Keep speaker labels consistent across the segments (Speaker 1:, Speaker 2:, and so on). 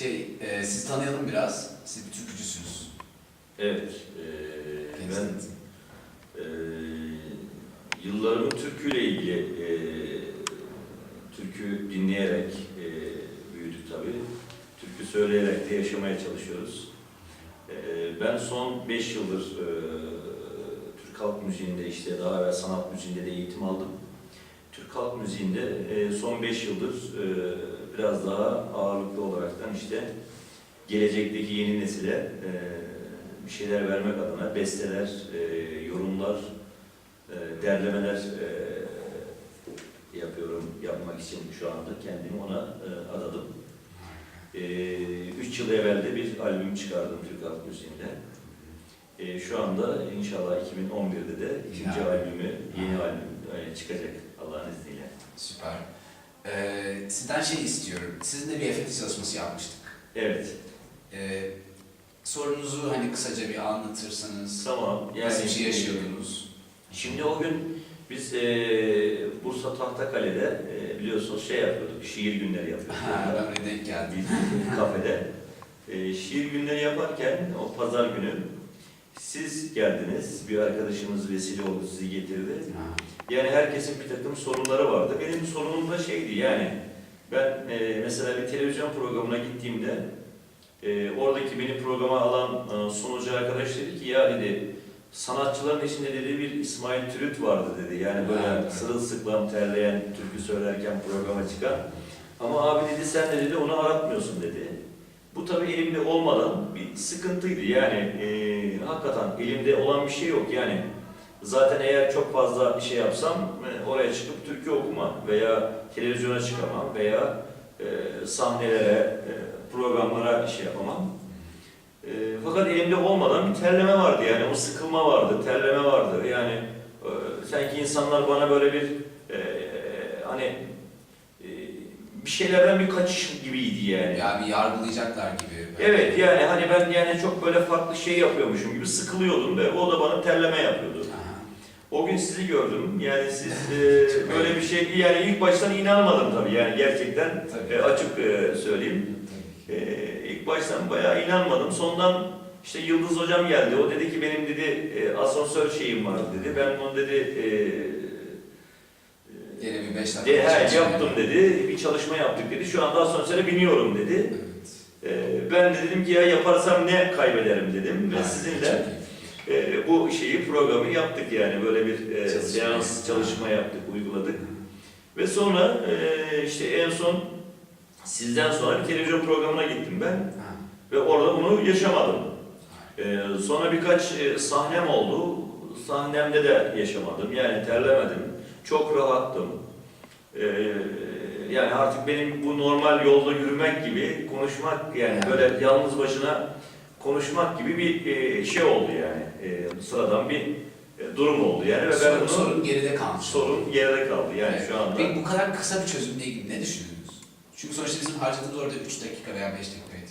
Speaker 1: Şey, e, sizi tanıyalım biraz. Siz bir türkücüsünüz.
Speaker 2: Evet, eee, ben eee yıllarımı türküyle ilgili eee türkü dinleyerek eee büyüdük tabii. Türkü söyleyerek de yaşamaya çalışıyoruz. Eee, ben son 5 yıldır eee, Türk halk müziğinde işte daha evvel sanat müziğinde de eğitim aldım. Türk halk müziğinde eee, son 5 yıldır eee, biraz daha ağırlıklı olaraktan işte gelecekteki yeni nesile eee, bir şeyler vermek adına besteler, eee, yorumlar, eee, derlemeler eee, yapıyorum yapmak için şu anda kendimi ona eee, adadım. Eee, Üç yıl evvel de bir albüm çıkardım Türk Halk Müziği'nde. Eee, Şu anda inşallah 2011'de de ikinci
Speaker 1: Yani.
Speaker 2: albümü, yeni albüm eee, çıkacak Allah'ın izniyle.
Speaker 1: Süper. E, sizden şey istiyorum. Sizinle bir efekti çalışması yapmıştık.
Speaker 2: Evet,
Speaker 1: E, sorunuzu hani kısaca bir anlatırsanız.
Speaker 2: tamam.
Speaker 1: Nasıl bir şey yaşıyordunuz?
Speaker 2: Şimdi o gün biz eee Bursa Tahtakale'de eee, biliyorsunuz şey yapıyorduk, şiir günleri yapıyorduk.
Speaker 1: Ha, ben oraya denk geldim.
Speaker 2: bir kafede. Eee, şiir günleri yaparken o pazar günü siz geldiniz, bir arkadaşımız vesile oldu sizi getirdi.
Speaker 1: Ha,
Speaker 2: Yani herkesin bir takım sorunları vardı. Benim sorunum da şeydi yani ben eee, mesela bir televizyon programına gittiğimde eee, oradaki beni programa alan eee, sunucu arkadaş dedi ki ya dedi sanatçıların içinde dedi bir İsmail Türüt vardı dedi. Yani böyle
Speaker 1: Evet.
Speaker 2: sırılsıklam terleyen, türkü söylerken programa çıkan. Ama abi dedi sen de dedi onu aratmıyorsun dedi. Bu tabii elimde olmadan bir sıkıntıydı. Yani eee, hakikaten elimde olan bir şey yok. Yani zaten eğer çok fazla şey yapsam oraya çıkıp türkü okuma veya televizyona çıkamam veya e, sahnelere, e, programlara şey yapamam. E, fakat elimde olmadan bir terleme vardı yani o sıkılma vardı, terleme vardı. Yani e, sanki insanlar bana böyle bir e, hani e, bir şeylerden bir kaçış gibiydi yani.
Speaker 1: Ya bir yargılayacaklar gibi.
Speaker 2: Evet yani hani ben yani çok böyle farklı şey yapıyormuşum gibi sıkılıyordum ve o da bana terleme yapıyordu.
Speaker 1: Aha.
Speaker 2: O gün sizi gördüm. Yani siz e, böyle bir şey yani ilk baştan inanmadım tabii yani gerçekten
Speaker 1: Tabii.
Speaker 2: e, açık e, söyleyeyim. E, ilk baştan bayağı inanmadım. Sondan işte Yıldız hocam geldi. O dedi ki benim dedi e, asansör şeyim var dedi. Ben onu dedi e,
Speaker 1: Gene bir beş dakika.
Speaker 2: de, he, yaptım dedi. Bir çalışma yaptık dedi. Şu anda asansöre biniyorum dedi.
Speaker 1: Evet.
Speaker 2: E, ben de dedim ki ya yaparsam ne kaybederim dedim. Ve sizinle. E, bu şeyi programı yaptık yani böyle bir e,
Speaker 1: Çalışma.
Speaker 2: seans çalışma yaptık, uyguladık. Ve sonra e, işte en son sizden sonra bir televizyon programına gittim ben
Speaker 1: Ha,
Speaker 2: ve orada bunu yaşamadım. E, sonra birkaç e, sahnem oldu. Sahnemde de yaşamadım. Yani terlemedim. Çok rahattım. E, yani artık benim bu normal yolda yürümek gibi konuşmak yani
Speaker 1: Yani.
Speaker 2: böyle yalnız başına konuşmak gibi bir e, şey oldu yani. E, sıradan bir e, durum oldu yani ve ben
Speaker 1: sorun,
Speaker 2: bunu
Speaker 1: sorun geride kalmış.
Speaker 2: sorun geride kaldı yani
Speaker 1: Evet.
Speaker 2: şu anda.
Speaker 1: Peki bu kadar kısa bir çözümle ilgili ne düşünüyorsunuz? Çünkü sonuçta bizim harcadığımız orada 3 dakika veya 5 dakikaydı.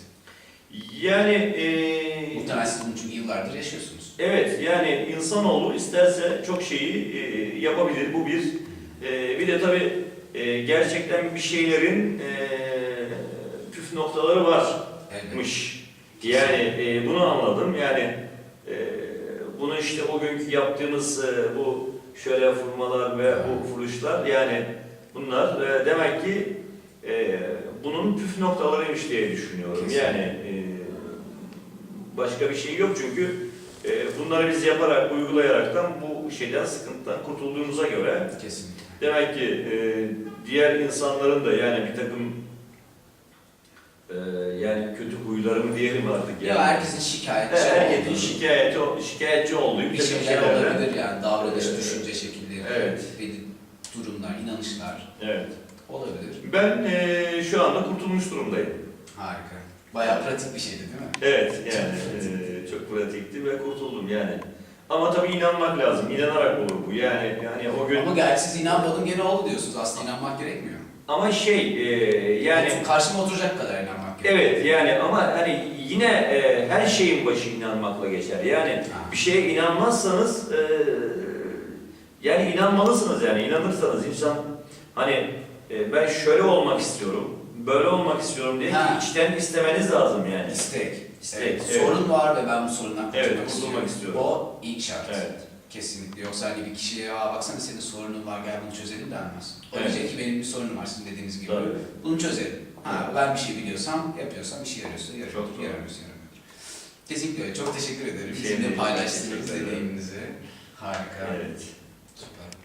Speaker 2: Yani e,
Speaker 1: Muhtemelen siz bunu çünkü yıllardır yaşıyorsunuz.
Speaker 2: evet yani insanoğlu isterse çok şeyi e, yapabilir. Bu bir. E, bir de tabii e, gerçekten bir şeylerin e, püf noktaları varmış.
Speaker 1: Evet.
Speaker 2: Yani e, bunu anladım. Yani e, bunu işte o günkü yaptığımız e, bu şöyle vurmalar ve bu vuruşlar yani bunlar e, demek ki e, bunun püf noktalarıymış diye düşünüyorum.
Speaker 1: Kesinlikle.
Speaker 2: Yani e, başka bir şey yok çünkü e, bunları biz yaparak, uygulayaraktan bu şeyden, sıkıntıdan kurtulduğumuza göre
Speaker 1: Kesinlikle.
Speaker 2: Demek ki e, diğer insanların da yani bir takım e, yani kötü huyları mı diyelim artık yani.
Speaker 1: Ya herkesin şikayetçi
Speaker 2: He, Herkesin şikayetçi, şikayetçi olduğu bir
Speaker 1: bir şeyler olabilir yani davranış,
Speaker 2: Evet.
Speaker 1: düşünce şekilleri,
Speaker 2: Evet.
Speaker 1: durumlar, inanışlar
Speaker 2: Evet.
Speaker 1: olabilir.
Speaker 2: Ben e, şu anda kurtulmuş durumdayım.
Speaker 1: Harika. Bayağı pratik bir şeydi değil mi?
Speaker 2: Evet yani e, çok pratikti ve kurtuldum yani. Ama tabii inanmak lazım. İnanarak olur bu. Yani yani o gün
Speaker 1: Ama gerçi siz inanmadım gene oldu diyorsunuz. Aslında inanmak gerekmiyor.
Speaker 2: Ama şey e, yani
Speaker 1: Yani karşıma oturacak kadar inanmak gerekiyor.
Speaker 2: Evet yani ama hani yine e, her şeyin başı inanmakla geçer. Yani
Speaker 1: Ha.
Speaker 2: bir şeye inanmazsanız e, yani inanmalısınız yani inanırsanız insan hani e, ben şöyle olmak istiyorum böyle olmak istiyorum diye
Speaker 1: Ha.
Speaker 2: içten istemeniz lazım yani.
Speaker 1: İstek.
Speaker 2: İstek,
Speaker 1: Evet,
Speaker 2: evet.
Speaker 1: Sorun var ve ben bu sorundan
Speaker 2: Evet,
Speaker 1: kurtulmak
Speaker 2: kurtulmak
Speaker 1: istiyorum.
Speaker 2: istiyorum.
Speaker 1: O ilk şart.
Speaker 2: Evet.
Speaker 1: Kesinlikle. Yoksa hani bir kişiye Aa, baksana senin sorunun var gel bunu çözelim denmez. O
Speaker 2: Evet.
Speaker 1: diyecek ki benim bir sorunum var sizin dediğiniz gibi.
Speaker 2: Tabii.
Speaker 1: Bunu çözelim. Ha, ben bir şey biliyorsam, yapıyorsam işe yarıyorsa yarıyor.
Speaker 2: Çok doğru.
Speaker 1: Yaramıyorsa yaramıyor. Kesinlikle öyle. Çok teşekkür ederim.
Speaker 2: Şey
Speaker 1: Bizimle
Speaker 2: değil,
Speaker 1: paylaştığınız deneyiminizi. Harika.
Speaker 2: Evet.
Speaker 1: Süper.